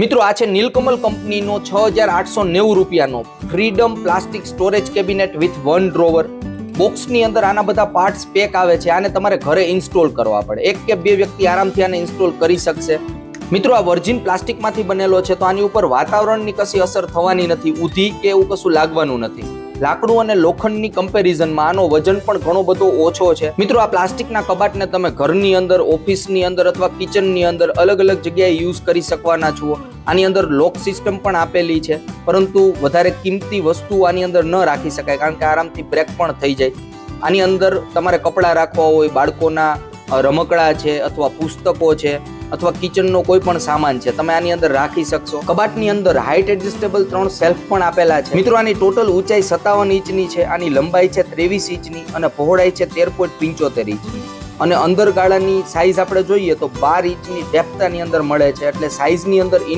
મિત્રો, આ છે નીલકમલ કંપનીનો છ હજાર આઠસો નેવું રૂપિયાનો freedom plastic storage cabinet with one drawer બોક્સની અંદર આના બધા પાર્ટ્સ પેક આવે છે, આને તમારે ઘરે ઇન્સ્ટોલ કરવા પડે. એક કે બે વ્યક્તિ આરામથી આને ઇન્સ્ટોલ કરી શકશે. મિત્રો, આ વર્જિન પ્લાસ્ટિકમાંથી બનેલો છે, તો આની ઉપર વાતાવરણની કશી અસર થવાની નથી, ઊધી કે એવું કશું લાગવાનું નથી. લાકડું અને લોખંડની કમ્પેરિઝનમાં આનો વજન પણ ઘણો બધો ઓછો છે. મિત્રો, આ પ્લાસ્ટિકના કબાટને તમે ઘરની અંદર, ઓફિસની અંદર અથવા કિચનની અંદર અલગ અલગ જગ્યાએ યુઝ કરી શકવાના છો આની અંદર લોક સિસ્ટમ પણ આપેલી છે. પરંતુ વધારે કિંમતી વસ્તુ આની અંદર ન રાખી શકાય કારણ કે આરામથી બ્રેક પણ થઈ જાય. આની અંદર તમારે કપડાં રાખવા હોય, બાળકોના રમકડાં છે અથવા પુસ્તકો છે. અથવા કિચનનો કોઈ પણ સામાન છે, તમે આની અંદર રાખી શકશો. કબાટની અંદર હાઇટ એડજસ્ટેબલ ત્રણ સેલ્ફ પણ આપેલા છે. મિત્રો, આની ટોટલ ઊંચાઈ સત્તાવન ઇંચની છે, આની લંબાઈ છે ત્રેવીસ ઇંચની અને પહોળાઈ છે તેર પોઈન્ટ પંચોતેર ઇંચની. અને અંદર ગાળાની સાઇઝ આપણે જોઈએ તો બાર ઇંચની ડેપ્થ અંદર મળે છે, એટલે સાઇઝની અંદર ઇનર